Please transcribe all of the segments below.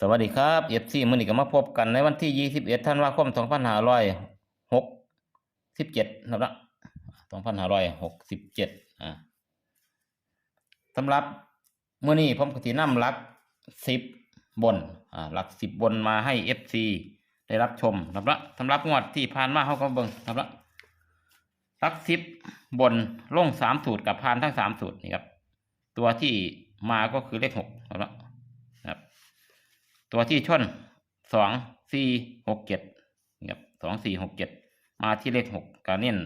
สวัสดีครับเอฟซีมื้อนี้ก็มาพบกันในวันที่21ธันวาคม2567นะครับ2567อ่าสำหรับมื้อนี้ผมก็สินำหลัก10บนอ่าหลัก10บนมาให้ FC ได้รับชมนะครับสำหรับงวดที่ผ่านมาเฮาก็เบิ่งนะครับหลัก10บนลง3สูตรกับผ่านทั้ง3สูตรนี่ครับตัวที่มาก็คือเลข6นะครับ ตัวที่ชนสองสี่หกเจ็ดครับสองสี่หกเจ็ดมาที่เลขหกก็เน้น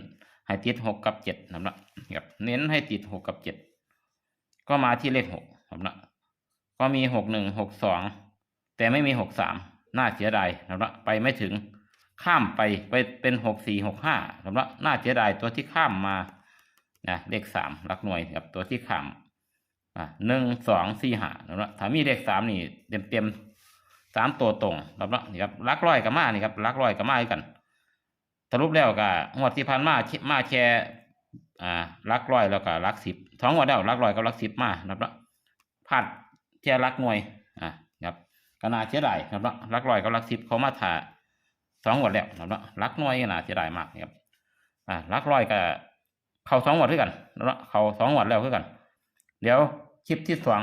ให้ติดหกกับเจ็ดนะครับกับเน้นให้ติดหกกับเจ็ดก็มาที่เลขหกนะครับก็มีหกหนึ่งหกสองแต่ไม่มีหกสามน่าเสียดายนะครับไปไม่ถึงข้ามไปไปเป็นหกสี่หกห้านะครับน่าเสียดายตัวที่ข้ามมานะเลขสามหลักหน่วยกับตัวที่ข้ามอะหนึ่งสองสี่ห้านะครับถ้ามีเลขสามนี่เต็มเต็ม สามตัวตรงครับเนาะนี่ครับลักร้อยกับมานี่ครับลักร้อยกับมาด้วยกันสรุปแล้วก็งวดที่ผ่านมามาแชร์อ่าลักร้อยแล้วก็ลักสิบสองงวดแล้วลักร้อยกับลักสิบมาครับเนาะพลาดแชร์ลักหน่วยอ่าครับกนาเสียดายครับเนาะลักร้อยกับลักสิบเขามาถ่าสองงวดแล้วครับเนาะลักหน่วยก็น่าเสียดายมากครับอ่าลักร้อยก็เขาสองงวดด้วยกันครับเนาะเขาสองงวดแล้วด้วยกัน เดี๋ยวคลิปที่สอง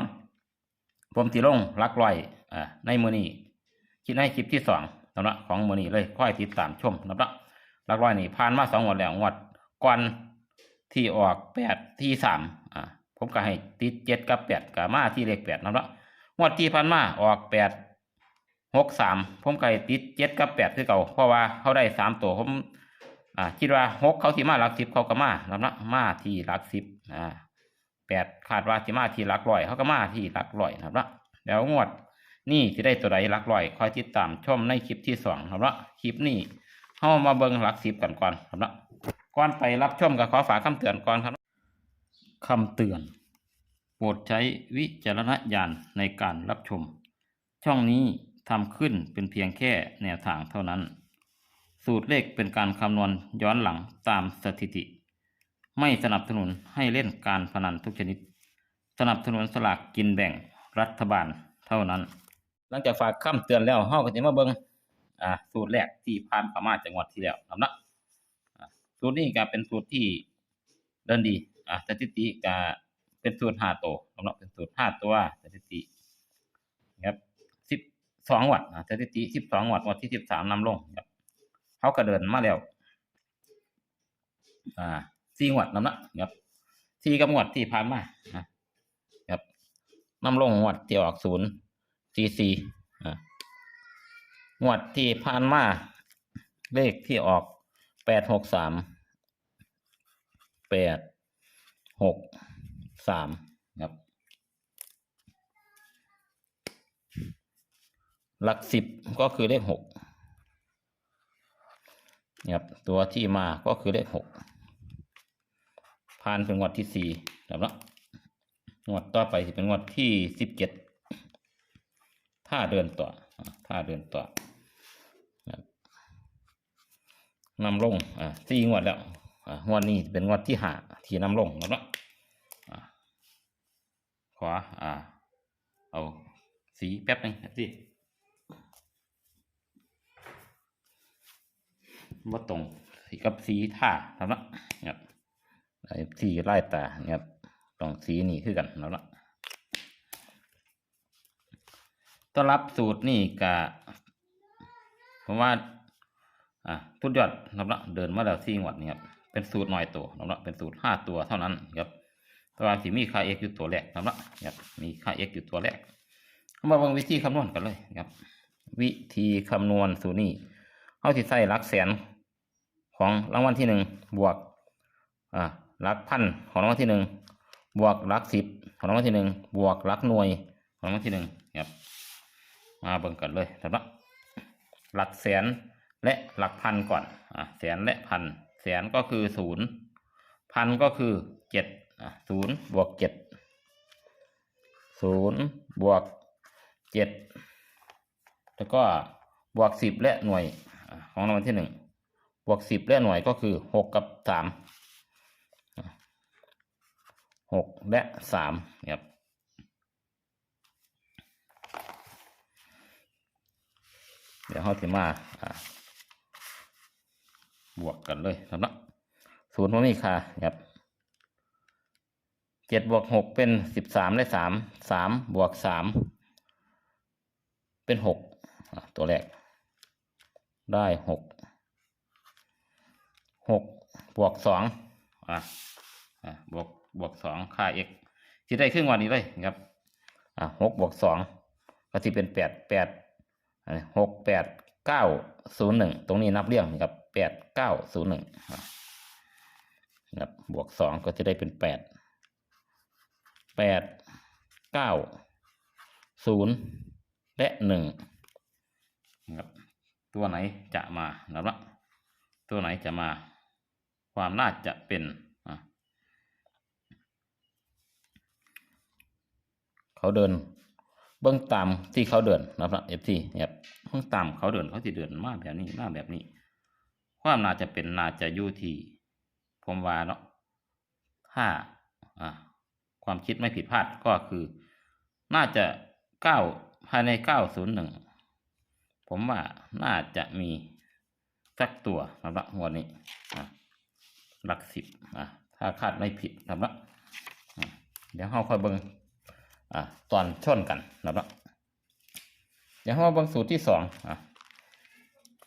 ผมตีลงลักร้อยอ่าในมือนี้ คิดให้คลิปที่สองสำหรับของมือนี้เลยค่อยติดตามชมนะครับหลักร้อยนี่ผ่านมาสองงวดแล้วงวดก่อนที่ออกแปดที่สามอ่าผมก็ให้ติดเจ็ดกับแปดกับมาที่เลขแปดนะครับงวดที่ผ่านมาออกแปดหกสามผมก็ให้ติดเจ็ดกับแปดคือเก่าเพราะว่าเขาได้สามตัวผมอ่าคิดว่าหกเขาที่มาหลักสิบเขาก็มานะครับมาที่หลักสิบอ่าแปดคาดว่าที่มาที่หลักร้อยเขาก็มาที่หลักร้อยนะครับแล้วงวด นี่จะได้ตัวใดหลักร้อยคอยติดตามชมในคลิปที่สองครับละคลิปนี้เข้ามาเบิ่งหลักสิบกันก่อนครับละก่อนไปรับชมก็ขอฝากคำเตือนก่อนครับคำเตือน โปรดใช้วิจารณญาณในการรับชม ช่องนี้ทำขึ้นเป็นเพียงแค่แนวทางเท่านั้น สูตรเลขเป็นการคำนวณย้อนหลังตามสถิติ ไม่สนับสนุนให้เล่นการพนันทุกชนิด สนับสนุนสลากกินแบ่งรัฐบาลเท่านั้น หลังจากฝากคำเตือนแล้วเฮาก็จะมาเบิ่งอ่าสูตรแรกที่ผ่านประมาณจังหวัดที่แล้วนำนะสูตรนี้ก็เป็นสูตรที่เดินดีอ่าสถิติก็เป็นสูตรห้าตัวสำหรับเป็นสูตรห้าตัวสถิติครับสิบสองวัดนะสถิติสิบสองวัดวัดที่สิบสามนำลงครับเขาก็เดินมาแล้วอ่าสี่งวดนำนะครับสี่กับงวดที่ผ่านมานะครับนำลงงวดที่ออกศูนย์ ซีซีอ่งวดที่ผ่านมาเลขที่ออกแปดหกสามแปดหกสามครับ หลักสิบก็คือเลขหกครับตัวที่มาก็คือเลขหกผ่านเป็นงวดที่สี่ครับแล้วงวดต่อไปจะเป็นงวดที่สิบเจ็ด ถ้าเดินต่ออ่าถ้าเดินต่อนำลงอ่าสี่งวดแล้วอ่างวดนี้เป็นงวดที่หาที่นำลงนะครับอ่าขวาอ่าเอาสีแป๊บหนึงสิว่าตรงสีกับสีท่าครับนะครับสีไล่ตาครับต้องสีนี้คือกันนะครับ ต้อนรับสูตรนี่กะผมว่าอ่าทุดยอดนับละเดินมาแล้วสี่งวดนี่ครับเป็นสูตรหน่อยตัวนับละเป็นสูตรห้าตัวเท่านั้นครับต่ว่าสิมีค่า x อยู่ตัวแรกนับละครับมีค่า x อยู่ตัวแรกเอามางวิธีคำนวณกันเลยครับ วิธีคำนวณสูตรนี้เอาที่ใส่หลักแสนของรางวัลที่หนึ่งบวกอ่าลักพันของรางวัลที่หนึ่งบวกหลักสิบของรางวัลที่หนึ่งบวกหลักหน่วยของรางวัลที่หนึ่งครับ มาเบิ่งกันเลยนะครับหลักแสนและหลักพันก่อนอะแสนและพัน แสนก็คือศูนย์พันก็คือเจ็ดอะศูนย์บวกเจ็ดศูนย์บวกเจ็ดแล้วก็บวกสิบและหน่วยอะของรางวัลที่หนึ่งบวกสิบและหน่วยก็คือหกกับสามหกและสามครับ เดี๋ยวเราจะมาอ่าบวกกันเลยครับเนาะศูนย์มันมีค่าครับเจ็ดบวกหกเป็นสิบสามได้สามสามบวกสามเป็นหกตัวแรก ได้หกหกบวกสองอะอะบวกบวกสองค่า x ที่ได้ครึ่งวันนี้เลยครับอะหกบวกสองก็ที่เป็นแปดแปด หกแปดเก้าศูนย์หนึ่งตรงนี้นับเรียงนะครับแปดเก้าศูนย์หนึ่งครับบวกสองก็จะได้เป็นแปดแปดเก้าศูนย์และหนึ่งครับตัวไหนจะมาแล้วละตัวไหนจะมา ความน่าจะเป็นอะเขาเดิน เบื้องตามที่เขาเดินนะครับเอฟซีครับเบื้องตามเขาเดินเขาจะเดินมาแบบนี้มาแบบนี้ ความน่าจะเป็นน่าจะอยู่ที่ผมว่าเนาะถ้าอ่าความคิดไม่ผิดพลาดก็คือ น่าจะเก้าภายในเก้าศูนย์หนึ่งผมว่าน่าจะมีสักตัวนะครับงวดนี้หลักสิบอะถ้าคาดไม่ผิดนะครับเดี๋ยวเราค่อยเบิ่ง อะตอนชนกันนะครับเดี๋ยวเราเบิ่งสูตรที่สองอะ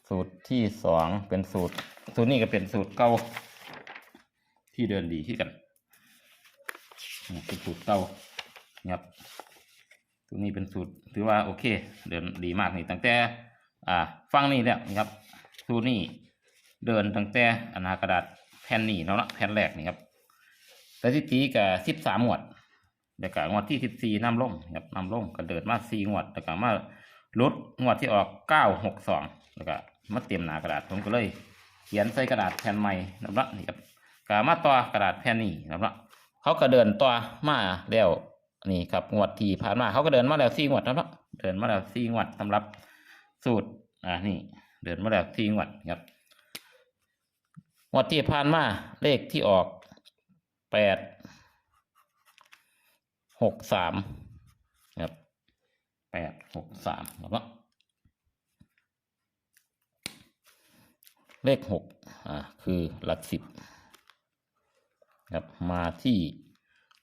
สูตรที่สองเป็นสูตร สูตรนี้ก็เป็นสูตรเก่าที่เดินดีที่กันนี่เป็นสูตรเก่านะครับสูตรนี้เป็นสูตรถือว่าโอเค เดินดีมากนี่ตั้งแต่ อ่า ฟังนี่แล้วนะครับ สูตรนี้เดินตั้งแต่อนากระดาษแผ่นนี้แล้วนะแผ่นแรกนี่ครับสถิติกับสิบสามหมวด แล้วก็งวดที่สิบสี่นำลงครับนำลงก็เดินมาสี่งวดแล้วก็มาลดงวดที่ออกเก้าหกสองแล้วก็มาเตรียมหนากระดาษผมก็เลย เขียนใส่กระดาษแผ่นใหม่นะครับนี่ครับก็มาต่อกระดาษแผ่นนี้นะครับเขาก็เดินต่อมาแล้วนี่ครับงวดที่ผ่านมาเขาก็เดินมาแล้วสี่งวดนะครับเดินมาแล้วสี่งวดสำหรับสูตรอ่านี่ เดินมาแล้วสี่งวดครับงวดที่ผ่านมาเลขที่ออกแปด หกสามครับแปดหกสามแล้วก็เลขหกอ่าคือหลักสิบครับมาที่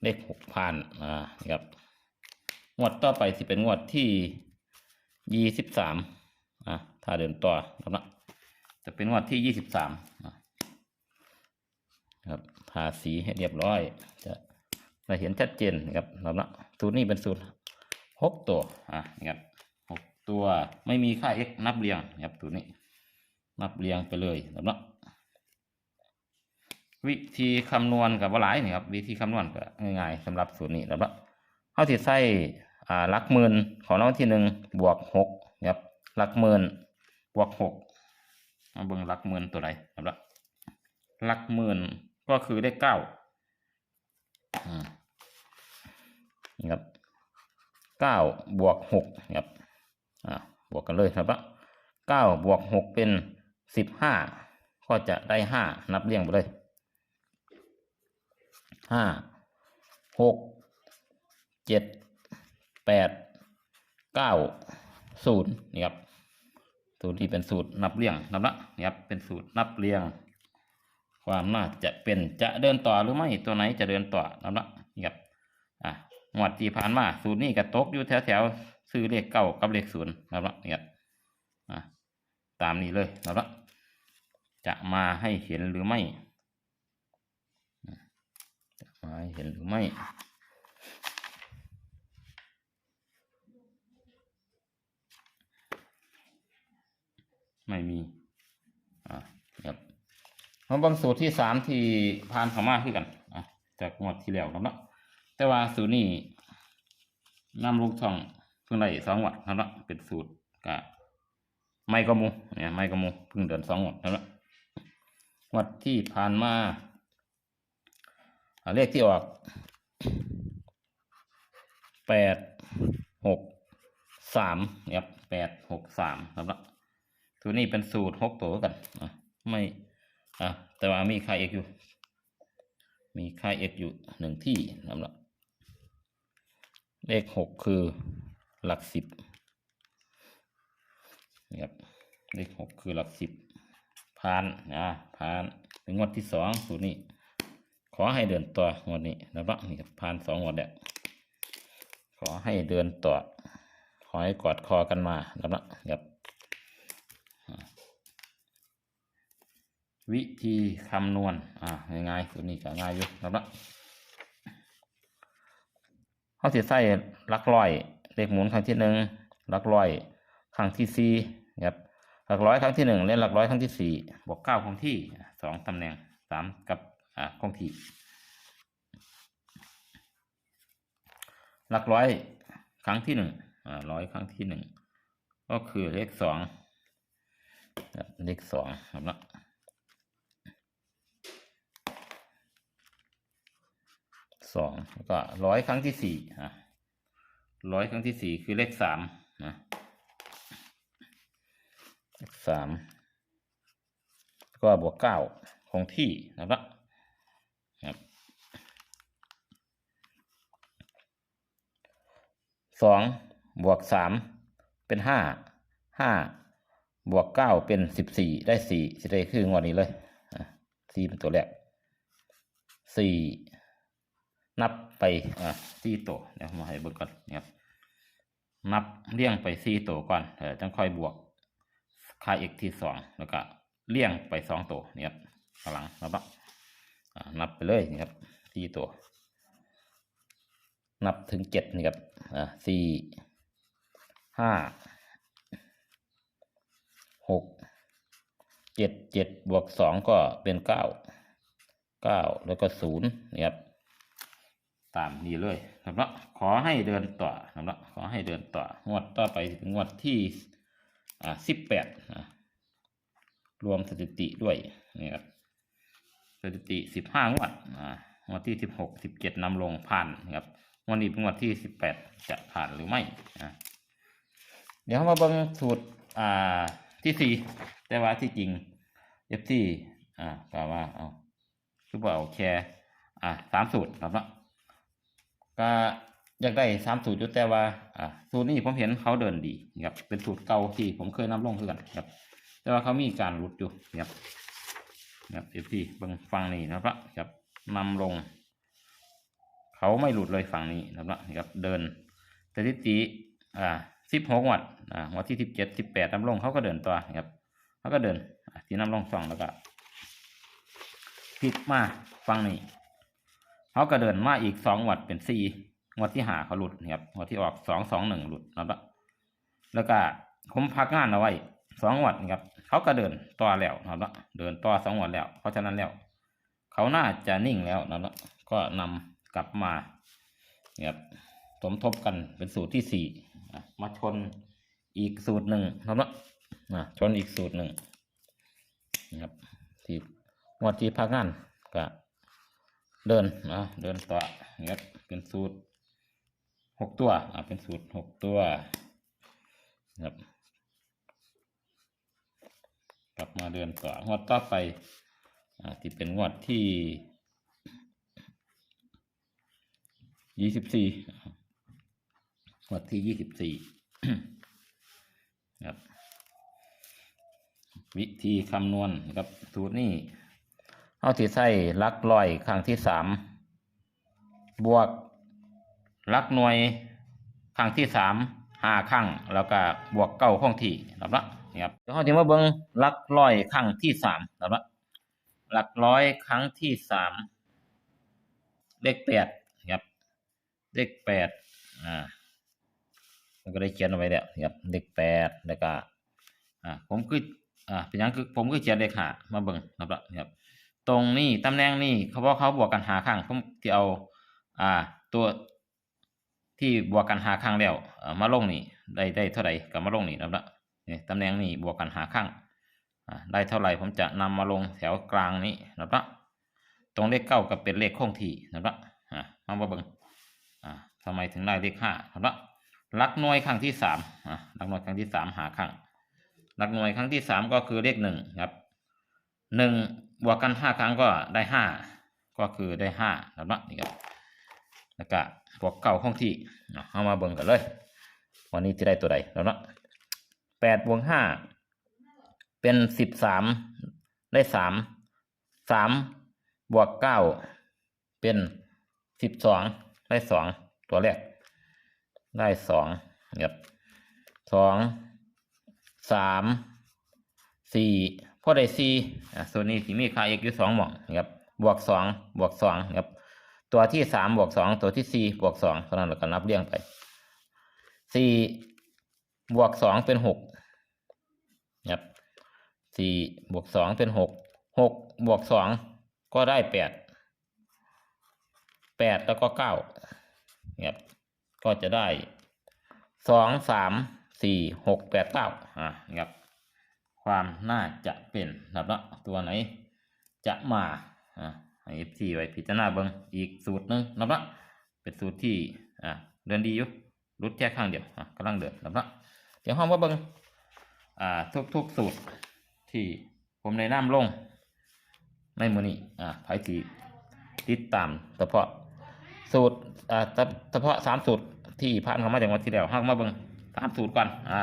เลขหกพันอ่าครับงวดต่อไปสิเป็นงวดที่ยี่สิบสามอ่าถ้าเดินต่อครับนะจะเป็นงวดที่ยี่สิบสามครับทาสีให้เรียบร้อยจะ เราเห็นชัดเจนนะครับเราละสูตรนี้เป็นสูตรหกตัวอะนะครับหกตัวไม่มีค่า x นับเรียงนะครับสูตรนี้ นับเรียงไปเลยครับเนาะวิธีคำนวณกับว่าหลายนี่ครับวิธีคำนวณก็ง่ายๆสำหรับสูตรนี้ครับเนาะเขาที่ใส่อ่าหลักหมื่นของรางที่หนึ่งบวกหกครับหลักหมื่นบวกหกมาเบิ่งหลักหมื่นตัวไหนครับเนาะหลักหมื่นก็คือได้เก้า นี่ครับเก้าบวกหกครับอ่าบวกกันเลยครับว่าเก้าบวกหกเป็นสิบห้าก็จะได้ห้านับเรียงไปเลยห้าหกเจ็ดแปดเก้าศูนย์นี่ครับสูตรที่เป็นสูตรนับเรียงนับละนี่ครับเป็นสูตรนับเรียง ความน่าจะเป็นจะเดินต่อหรือไม่ตัวไหนจะเดินต่อนับละ นี่ครับอะงวดที่ผ่านมาสูตรนี้ก็ตกอยู่แถวแถวๆซื้อเลขเก้ากับเลขศูนย์นับละนี่ครับอะตามนี้เลยนะครับจะมาให้เห็นหรือไม่จะมาให้เห็นหรือไม่ไม่มี อ่าครับมาเบางสูตรที่สามที่ผ่านเข้ามาคือกัน อะ จากงวดที่แล้วครับเนาะ แต่ว่าสูตรนี้นำลูกช่องเพิ่งได้สองวัดครับเนาะเป็นสูตรกะไม่กระมูเนี่ยไม่กระมูเพิ่งเดินสองวัดครับเนาะวัดที่ผ่านมาอ่าเลขที่ออกแปดหกสามครับแปดหกสามครับเนาะตัวนี้เป็นสูตรหกตัวกันอะไม่อะแต่ว่ามีค่าเอกอยู่ มีค่าเอกอยู่หนึ่งที่สำหรับ เลขหกคือหลักสิบนี่ครับเลขหกคือหลักสิบผ่านนะผ่านถึงงวดที่สองสูตรนี้ ขอให้เดินต่องวดนี้นะครับนี่ผ่านสองงวดแล้วขอให้เดินต่อขอให้กอดคอกันมานะครับครับวิธีคำนวณอ่าง่ายๆสูตรนี้ก็ง่ายอยู่นะครับ เขาสิใส่ลักร้อยเลขหมุนครั้งที่หนึ่งลักร้อยครั้งที่สี่ครับหลักร้อยครั้งที่หนึ่งและหลักร้อยครั้งที่สี่บวกเก้าคงที่สองตำแหน่งสามกับอ่าคงที่หลักร้อยครั้งที่หนึ่งอ่าร้อยครั้งที่หนึ่งก็คือเลขสองเลขสองครับเนาะ สองแล้วก็ร้อยครั้งที่สี่อะร้อยครั้งที่สี่คือเลขสามนะเลขสามก็บวกเก้าคงที่นะครับสองบวกสามเป็นห้าห้าบวกเก้าเป็นสิบสี่ได้สี่สิได้คืองวดนี้เลยสี่เป็นตัวแรกสี่ นับไปอะสี่ตัวเดี๋ยวมาให้เบิ่งก่อนนะครับนับเลี่ยงไปสี่ตัวก่อนเออจังค่อยบวกค่า x ที่สองแล้วก็เลี่ยงไปสองตัวนี่ครับข้างหลังนะครับนับไปเลยนี่ครับสี่ตัว นับถึงเจ็ดนี่ครับอ่าสี่ห้าหกเจ็ดเจ็ดบวกสองก็เป็นเก้าเก้าแล้วก็ศูนย์นี่ครับ ตามนี้เลยนะครับขอให้เดินต่อนะครับขอให้เดินต่องวดต่อไปถึงงวดที่อ่าสิบแปดนะรวมสถิติด้วยนี่ครับสถิติสิบห้างวดอ่างวดที่สิบหกสิบเจ็ดนำลงผ่านนะครับวดนี้เป็นงวดที่สิบแปดจะผ่านหรือไม่อ่าเดี๋ยวมาเบิ่งสูตรอ่าที่สี่แต่ว่าที่จริงเอฟซีอ่าก็ว่าเอาคือว่าเอาแค่อ่าสามสูตรครับเนาะ ก็อยากได้สามสูตรอยู่แต่ว่าอ่าสูตรนี้ผมเห็นเขาเดินดีนะครับเป็นสูตรเก่าที่ผมเคยนำลงคือกันครับ แต่ว่าเขามีการหลุดอยู่นะครับนะครับเอฟซีบิ่งฟังนี่นะครับครับนำลง เขาไม่หลุดเลยฝั่งนี้นะครับครับเดินสถิติอ่าสิบหกวัดอ่าวันที่สิบเจ็ดสิบแปดนำลงเขาก็เดินต่อครับเขาก็เดินที่นำลงสองแล้วก็พลิกมาฝั่งนี้ เขาก็เดินมาอีกสองวัดเป็นสี่งวดที่หาเขาหลุดนะครับงวดที่ออกสองสองหนึ่งหลุดนะครับแล้วก็ผมพักงานเอาไว้สองวัดนะครับ เขาก็เดินต่อแล้วนะครับเดินต่อสองวัดแล้ว เพราะฉะนั้นแล้ว เขาน่าจะนิ่งแล้วนะครับก็นำกลับมานี่ยครับสมทบกันเป็นสูตรที่สี่มาชนอีกสูตรหนึ่งนะครับนะชนอีกสูตรหนึ่งนะครับที่งวดที่พักงานก็ เดินนะเดินต่อเนี่ยเป็นสูตรหกตัวอะเป็นสูตรหกตัวครับกลับมาเดินต่องวดต่อไปอ่าที่เป็นงวดที่ยี่สิบสี่งวดที่ยี่สิบสี่ครับวิธีคำนวณครับสูตรนี้ เอาที่ใส่ลักลอยครั้งที่สามบวกลักหน่วยครั้งที่สามห้าครั้งแล้วก็บวกเก้าข้องที่ครับละนี่ครับเดี๋ยวเราจะมาเบิ่งลักลอยครั้งที่สามครับละหลักร้อยครั้งที่สามเลขแปดครับเลขแปดอ่ามันก็ได้เขียนเอาไว้แล้วครับเลขแปดแล้วก็อ่าผมคืออ่าเป็นหยังคือผมคือเขียนเลขหามาเบิ่งนะครับครับ ตรงนี้ตำแหน่งนี้เขาบอกเขาบวกกันหาข้างผมจะเอาอ่าตัวที่บวกกันหาข้างแล้วมาลงนี่ได้ได้เท่าไหร่กับมาลงนี่นะครับนี่ตำแหน่งนี้บวกกันหาข้างได้เท่าไหร่ผมจะนำมาลงแถวกลางนี้นะครับตรงเลขเก้ากับเป็นเลขคงที่นะครับมามาเบิ่งอ่าทำไมถึงได้เลขห้านะครับลักหน่วยครั้งที่สามลักหน่วยครั้งที่สามหาครั้งลักหน่วยครั้งที่สามก็คือเลขหนึ่งครับ หนึ่งบวกกันห้าครั้งก็ได้ห้าก็คือได้ห้านะครับนี่ครับแล้วก็บวกเก้าคงที่เอามาเบิ่งกันเลย วันนี้จะได้ตัวใดแล้วนะแปดบวกห้าเป็นสิบสามได้สามสามบวกเก้าเป็นสิบสองได้สองตัวแรก ได้สองครับสองสามสี่ พอได้สี่อะส่วนนี้ที่มีค่า x อยู่สองหม่องนะครับบวกสองบวกสองครับตัวที่สามบวกสองตัวที่สี่บวกสองเท่านั้นเราก็นับเรียงไปสี่บวกสองเป็นหกครับสี่บวกสองเป็นหกหกบวกสองก็ได้แปดแปดแล้วก็เก้าครับก็จะได้สองสามสี่หกแปดเก้าอ่าครับ ความน่าจะเป็นนะครับเนาะตัวไหนจะมาอ่าให้เอฟซีไว้พิจารณาเบิ่งอีกสูตรหนึงนะครับเนาะเป็นสูตรที่อ่าเดินดีอยู่รุดแค่ข้างเดียวอะกำลังเดินนะครับเนาะเดี๋ยวห้องมาเบิ่งอ่าทุกๆสูตรที่ผมในน้ำลงในมือนี้อ่าไผสีติดตามเฉพาะสูตรอ่าเฉพาะสามสูตรที่ผ่านเข้ามาจากวันที่แล้วห้องมาเบิ่งสามสูตรก่อนอ่า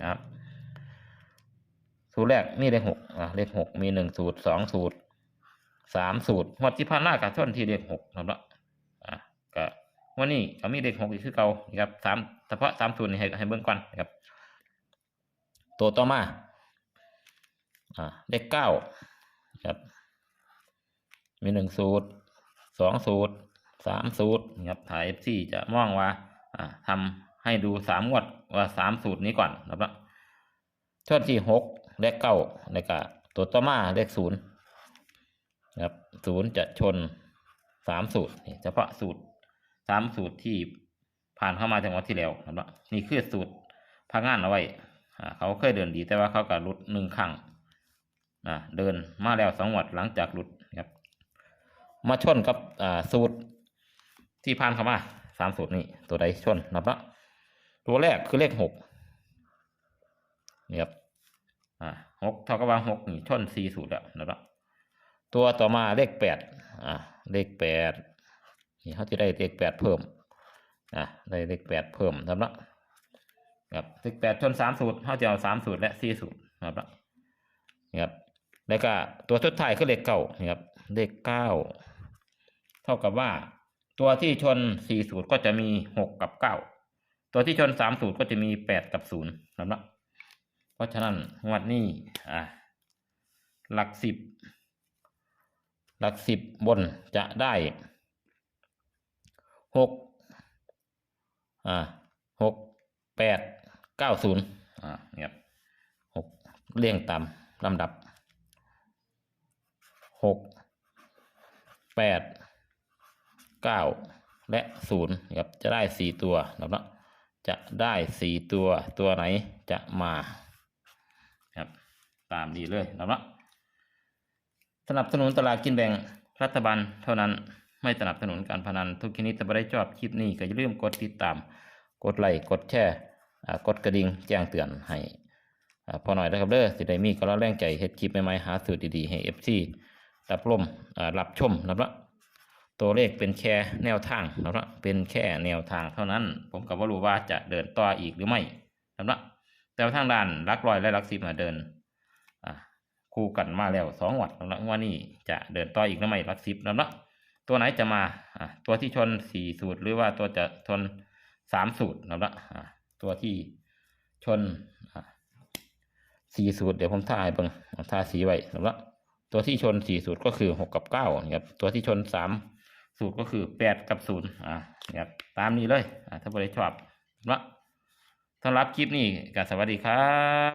นะครับ สูตรแรกนี่เลขหกอะเลขหกมีหนึ่งสูตรสองสูตรสามสูตรหมดที่พันหน้ากับชนที่เลขหกนะครับอะก็วันนี้ก็มีเลขหกอีกคือเก่านะครับสามเฉพาะสามสูตรนี่ให้ให้เบิ่งก่อนนะครับ ตัวต่อมาอ่าเลขเก้าครับมีหนึ่งสูตรสองสูตรสามสูตรนะครับถ่ายเอฟซีจะมองว่าอ่าทำให้ดูสามงวดว่าสามสูตรนี้ก่อนนะครับชนที่หก เลขเก้าแล้วก็ตัวต่อมาเลขศูนย์ครับศูนย์จะชนสามสูตรนี่เฉพาะสูตรสามสูตรที่ผ่านเข้ามาจากวันที่แล้วนะนี่คือสูตรพักงานเอาไว้เขาเคยเดินดีแต่ว่าเขาก็หลุดหนึ่งครั้งเดินมาแล้วสองวัดหลังจากหลุดครับ มาชนกับสูตรที่ผ่านเข้ามาสามสูตรนี้ตัวใดชนนะครับตัวแรกคือเลขหกนี่ครับ หกเท่ากับว่าหกนี่ชนสี่สูตรแล้วนะครับตัวต่อมาเลขแปดอ่าเลขแปดนี่เขาจะได้เลขแปดเพิ่มอ่าได้เลขแปดเพิ่มนะครับครับเลขแปดชนสามสูตรเขาจะเอาสามสูตรและสี่สูตรนะครับนี่ครับแล้วก็ตัวสุดท้ายคือเลขเก้านี่ครับเลขเก้าเท่ากับว่า ตัวที่ชนสี่สูตรก็จะมีหกกับเก้าตัวที่ชนสามสูตรก็จะมีแปดกับศูนย์นะครับ เพราะฉะนั้นงวดนี้อ่าหลักสิบ หลักสิบบนจะได้หกอ่าหกแปดเก้าศูนย์อ่าเนี่ยหกเรียงตามลำดับหกแปดเก้าและศูนย์ครับจะได้สี่ตัวนะครับจะได้สี่ตัวตัวไหนจะมา ตามนี้เลยนะครับสนับสนุนตลาดกินแบ่งรัฐบาลเท่านั้นไม่สนับสนุนการพนันทุกชนิดถ้าไม่ได้ชอบคลิปนี้ก็อย่าลืมกดติดตาม กดไลค์กดแชร์อ่ากดกระดิ่งแจ้งเตือนให้อ่าพอหน่อยนะครับเด้อสิได้มีกำลังแรงใจเฮ็ดคลิปใหม่ๆหาสูตรดีๆให้ FC รับลมอ่ารับชมนะครับตัวเลขเป็นแค่แนวทางนะครับเป็นแค่แนวทางเท่านั้น ผมก็บ่รู้ว่าจะเดินต่ออีกหรือไม่นะครับแต่ทางด้านรักลอยและรักสิบมาเดิน คู่กันมาแล้วสองวัดแล้วว่านี่จะเดินต่ออีกหรือไม่รักสิบแล้วนะตัวไหนจะมาตัวที่ชนสี่สูตรหรือว่าตัวจะชนสามสูตรแล้วนะอ่าตัวที่ชนสี่สูตรเดี๋ยวผมท่าให้เบิ่งท่าสีไว้แล้วนะตัวที่ชนสี่สูตรก็คือหกกับเก้านะครับตัวที่ชนสามสูตรก็คือแปดกับศูนย์อ่าเนี่ยตามนี้เลยอ่าถ้าบริชอบนะสำหรับคลิปนี้ก็สวัสดีครับ